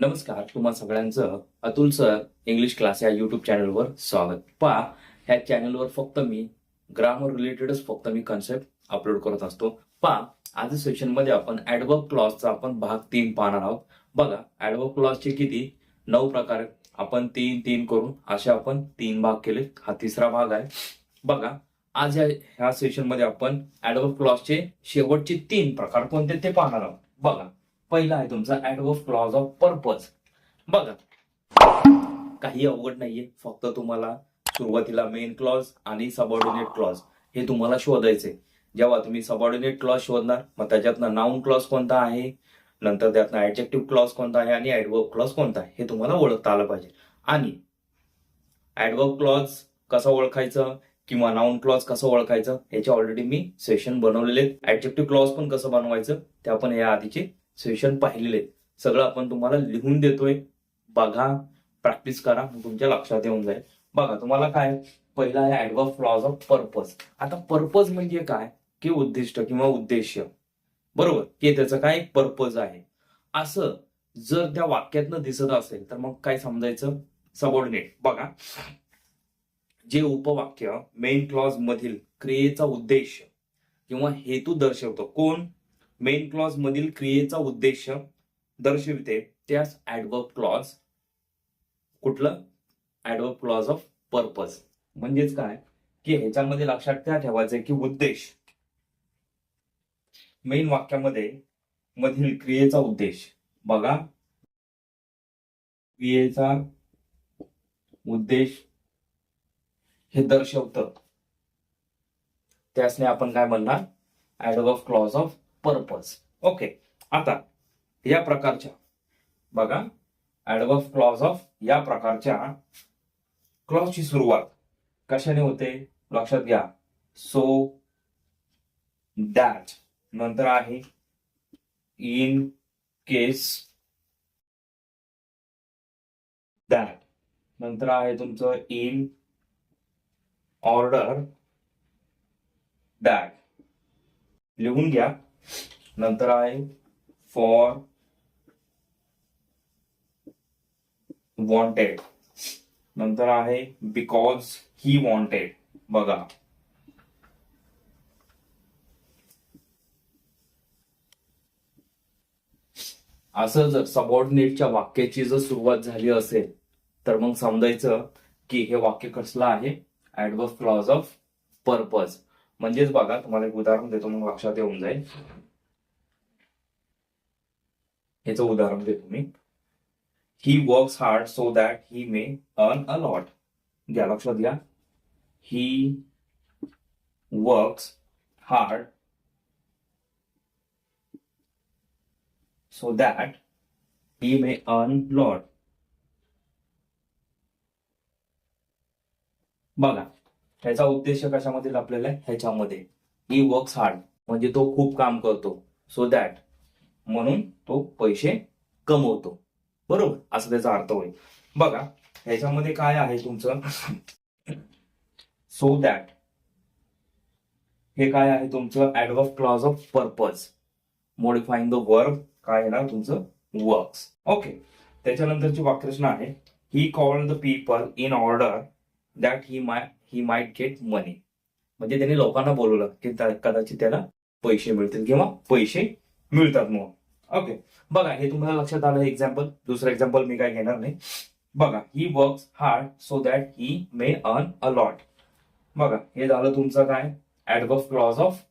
नमस्कार तुम्हा सगळ्यांचं अतुल सर इंग्लिश क्लास या युट्यूब चॅनलवर स्वागत. पहा ह्या चॅनलवर फक्त मी ग्रामर रिलेटेडच फक्त मी कन्सेप्ट अपलोड करत असतो. पहा आज सेशनमध्ये आपण ऍडवर्ब क्लॉजचा आपण भाग तीन पाहणार आहोत. बघा ऍडवर्ब क्लॉजचे किती? नऊ प्रकार आहेत. आपण तीन तीन करून असे आपण तीन भाग केले. हा तिसरा भाग आहे. बघा आज या ह्या सेशनमध्ये आपण ऍडवर्ब क्लॉजचे शेवटचे तीन प्रकार कोणते ते पाहणार आहोत. बघा पहिला आहे तुमचा ऍडवर्ब क्लॉज ऑफ पर्पज. बघा. काही अवघड नाहीये. फक्त तुम्हाला सुरुवातीला मेन क्लॉज आणि सबऑर्डिनेट क्लॉज हे तुम्हाला शोधायचे जेव्हा तुम्ही सबऑर्डिनेट क्लॉज शोधणार मग त्याच्यातनं नाऊन क्लॉज कोणता आहे? नंतर त्यातनं ऍडजेक्टिव्ह क्लॉज कोणता आहे आणि ऍडवर्ब क्लॉज कोणता आहे? हे तुम्हाला ओळखता आलं पाहिजे. आणि ऍडवर्ब क्लॉज कसं ओळखायचं किंवा नाऊन क्लॉज कसं ओळखायचं याचे ऑलरेडी मी सेशन बनवलेले ऍडजेक्टिव्ह क्लॉज पण कसं बनवायचं ते आपण या आधीचे सेशन पाहिलेले आहेत. सगळं आपण तुम्हाला लिहून देतोय. बघा प्रॅक्टिस करा तुमच्या लक्षात येऊन जाईल. बघा तुम्हाला काय? पहिला आहे ऍडवर्ब फ्लॉज ऑफ पर्पज. आता पर्पज म्हणजे काय? की उद्दिष्ट किंवा उद्देश बरोबर? की त्याचं काय? पर्पज आहे. असं जर त्या वाक्यातनं दिसत असेल तर मग काय समजायचं? सबॉर्डिनेट बघा. जे उपवाक्य मेन क्लॉज मधील क्रियेचा उद्देश किंवा हेतू दर्शवतो. कोण? मेन क्लॉज मधील क्रियेचा उद्देश दर्शविते. त्यास ऍडवर्ब क्लॉज कुठलं? ऍडवर्ब क्लॉज ऑफ पर्पज म्हणजेच काय? की ह्याच्यामध्ये लक्षात काय ठेवायचंय की उद्देश. मेन वाक्यामध्ये मधील क्रियेचा उद्देश. बघा. क्रियेचा उद्देश हे दर्शवतं. त्यासने आपण काय म्हणणार? Adverb clause of purpose okay आता या प्रकारच्या बघा ऍडवर्ब क्लॉज ऑफ या प्रकारच्या क्लॉजची सुरुवात कशाने होते? लक्षात घ्या. सो दॅट नंतर आहे इन केस दॅट नंतर आहे तुमचं इन ऑर्डर दॅट लिहून घ्या. नंतर आहे फॉर वॉन्टेड नंतर आहे बिकॉज ही वॉन्टेड बघा. असं जर सबऑर्डिनेटच्या वाक्याची जर सुरुवात झाली असेल तर मग समजायचं की हे वाक्य कसलं आहे? ऍडवर्ब क्लॉज ऑफ पर्पज म्हणजेच बघा तुम्हाला एक उदाहरण देतो मग लक्षात येऊन जाईल. याचं उदाहरण देतो मी. He works hard so that he may earn a lot घ्या लक्षात घ्या. He works hard so that he may earn lot बघा ह्याचा उद्देश कशामध्ये आपल्याला? ह्याच्यामध्ये. ही वर्क्स हार्ड म्हणजे तो खूप काम करतो. सो दॅट म्हणून तो पैसे कमवतो. बरोबर? असं त्याचा अर्थ होईल. बघा ह्याच्यामध्ये काय आहे तुमचं? सो दॅट हे काय आहे तुमचं? Adverb clause of purpose modifying the verb काय येणार तुमचं? वर्क्स ओके त्याच्यानंतरची वाक्यरचना आहे. He call the people in order that he my he might get money म्हणजे त्यांनी लोकांना बोलवलं की कदाचित त्याला पैसे मिळतील किंवा पैसे मिळतात मग. ओके बघा हे तुम्हाला लक्षात आलं एक्झाम्पल दुसरं एक्झाम्पल मी काय घेणार नाही. बघा he works hard so that he may earn a lot बघा हे झालं तुमचं काय? ऍडगॉफ क्लॉज ऑफ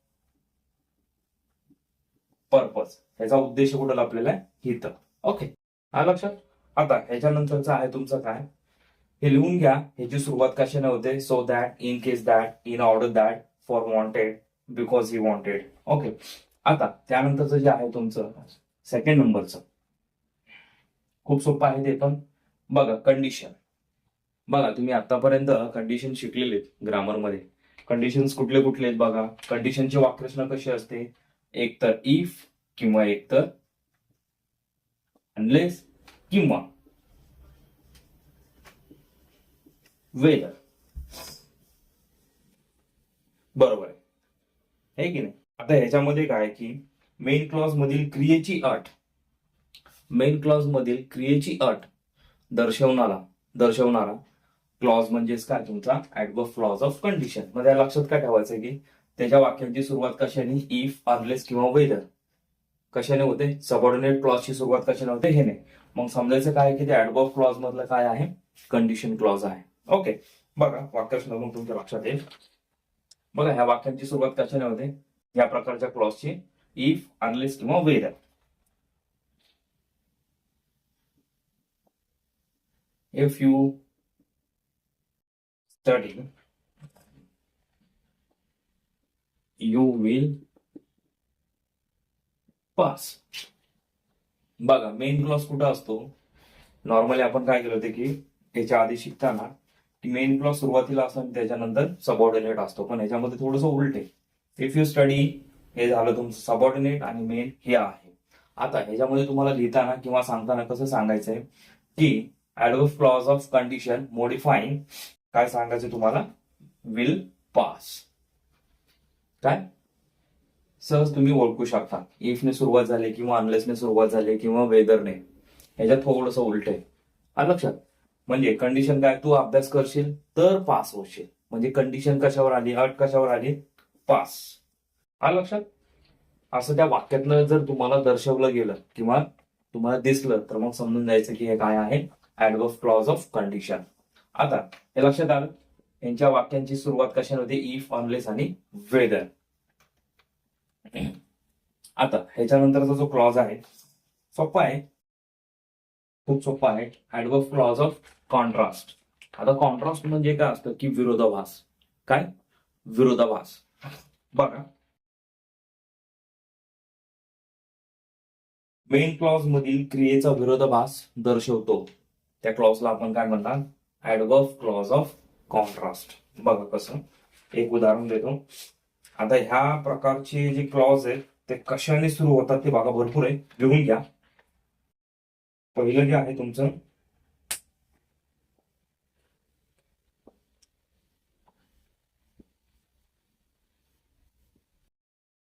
पर्पज ह्याचा उद्देश कुठं आपल्याला? हित. ओके हा लक्षात? आता ह्याच्यानंतरचं आहे तुमचं काय? हे लिहून घ्या. ह्याची सुरुवात कशी नव्हते so that in case that in order that for wanted because he wanted okay आता त्यानंतरचं जे आहे तुमचं सेकंड नंबरचं खूप सोपं आहे ते पण. बघा कंडिशन बघा तुम्ही आतापर्यंत कंडिशन शिकलेले ग्रामरमध्ये. कंडिशन्स कुठले कुठले आहेत बघा. कंडिशनची वाक्यरचना कशी असते? एक तर इफ किंवा एक तर अनलेस किंवा वेदर बरोबर आहे. की नाही? आता ह्याच्यामध्ये काय की मेन क्लॉज मधील क्रियेची अट मेन क्लॉज मधील क्रियेची अट दर्शवणारा दर्शवणारा क्लॉज म्हणजेच काय? तुमचा ऍडवर्ब क्लॉज ऑफ कंडिशनमध्ये या लक्षात काय ठेवायचं की त्याच्या वाक्यांची सुरुवात कशाने? इफ अनलेस किंवा वेदर कशाने होते? सबऑर्डिनेट क्लॉजची सुरुवात कशाने होते? हे नाही. मग समजायचं काय की ते ऍडवर्ब क्लॉज मधलं काय आहे? कंडिशन क्लॉज आहे. ओके बघा वाक्याच मग तुमच्या लक्षात येईल. बघा ह्या वाक्यांची सुरुवात कशाने होते? या प्रकारच्या क्लॉजची इफ अनलेस किंवा whether if you study you will pass. बघा मेन क्लॉज कुठं असतो? नॉर्मली आपण काय केलं होतं की याच्या आधी शिकताना की मेन क्लॉज सुरुवातीला असतो आणि त्याच्यानंतर सबऑर्डिनेट असतो. पण याच्यामध्ये थोडंसं उलट आहे. इफ यू स्टडी हे झालं तुमचं सबऑर्डिनेट आणि मेन हे आहे. आता ह्याच्यामध्ये तुम्हाला लिहिताना किंवा सांगताना कसं सांगायचंय? की adverb clause of condition modifying काय सांगायचं तुम्हाला? विल पास काय? सहज तुम्ही ओळखू शकता. इफ ने सुरुवात झाली किंवा अनलेसने सुरुवात झाली किंवा वेदरने ह्याच्यात थोडंसं उलट आहे. आलं लक्षात. म्हणजे कंडिशन काय? तू अभ्यास करशील तर पास होशील. म्हणजे कंडिशन कशावर आली? अट कशावर आली? पास. आलं लक्षात? असं त्या वाक्यातनं जर तुम्हाला दर्शवलं गेलं किंवा तुम्हाला दिसलं तर मग समजून जायचं की हे काय आहे? ऍडवर्ब क्लॉज ऑफ कंडिशन आता हे लक्षात आलं? यांच्या वाक्यांची सुरुवात कशा होते? इफ ऑनलेस आणि वेदर आता ह्याच्यानंतरचा जो क्लॉज आहे सोपा आहे. खूप सोपा आहे. ऍडवर्ब क्लॉज ऑफ कॉन्ट्रास्ट आता कॉन्ट्रास्ट म्हणजे काय असतं? की विरोधाभास. काय? विरोधाभास. बघा मेन क्लॉज मधील क्रियेचा विरोधाभास दर्शवतो. त्या क्लॉजला आपण काय म्हणतात ऍडवर्फ क्लॉज ऑफ कॉन्ट्रास्ट बघा कसं. एक उदाहरण देतो. आता ह्या प्रकारचे जे क्लॉज आहेत ते कशाने सुरू होतात ते बघा. भरपूर आहे. लिहून घ्या. पहिलं जे आहे तुमचं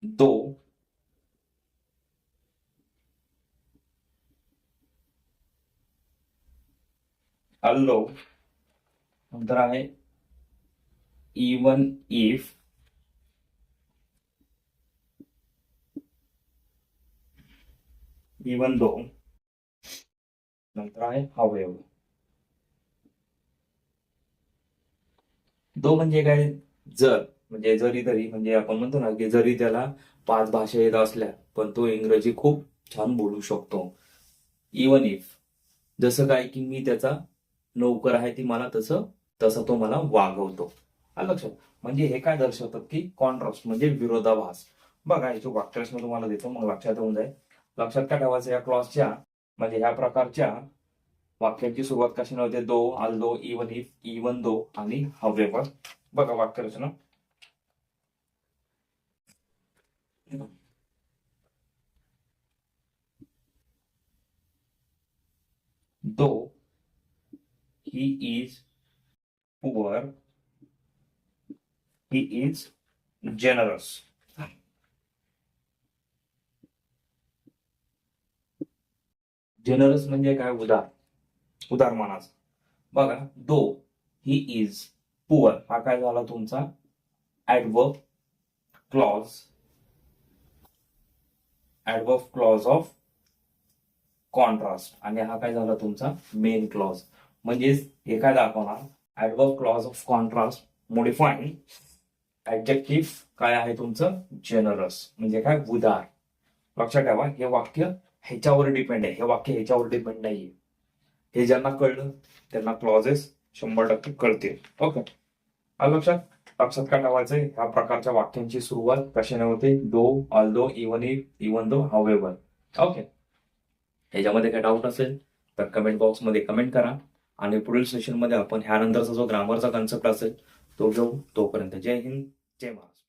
दो। अल्लो नंतर आहे इवन इफ इवन दो नंतर आहे हावेव दो म्हणजे काय? जर। म्हणजे जरी तरी म्हणजे आपण म्हणतो ना की जरी त्याला पाच भाषा येत असल्या पण तो इंग्रजी खूप छान बोलू शकतो. इवन इफ जसं काय की मी त्याचा नोकर आहे ती मला तसं तसं तो मला वागवतो. लक्षात. म्हणजे हे काय दर्शवतात की कॉन्ट्रास्ट म्हणजे विरोधाभास. बघा याची वाक्यरचना तुम्हाला देतो मग लक्षात येऊन जाईल. लक्षात काय ठेवायचं या क्लॉसच्या म्हणजे ह्या प्रकारच्या वाक्याची सुरुवात कशी नव्हते? Though although even if even though आणि हवेवर बघा वाक्यरचना though he is poor he is generous. Generous म्हणजे काय? उदार. उदार मानाचा. बघा दो ही इज पुअर हा काय झाला तुमचा? Adverb clause adverb clause of contrast आणि हा काय झाला तुमचा? मेन क्लॉज म्हणजेच हे काय दाखवणार? Adverb clause of contrast modifying adjective काय आहे तुमचं? जेनरस म्हणजे काय? उदार. लक्षात ठेवा हे वाक्य ह्याच्यावर डिपेंड आहे. हे वाक्य ह्याच्यावर डिपेंड नाहीये. हे ज्यांना कळलं त्यांना क्लॉजेस शंभर टक्के कळतील. ओके लक्षात? लक्षात काय ठेवायचं ह्या प्रकारच्या वाक्यांची सुरुवात कशाने होते? Though although even if even though however okay ह्याच्यामध्ये काय डाऊट असेल तर कमेंट बॉक्समध्ये कमेंट करा. आणि पुढील सेशनमध्ये आपण ह्यानंतरचा जो ग्रामरचा कन्सेप्ट असेल तो घेऊ. तोपर्यंत जय हिंद जय महाराष्ट्र.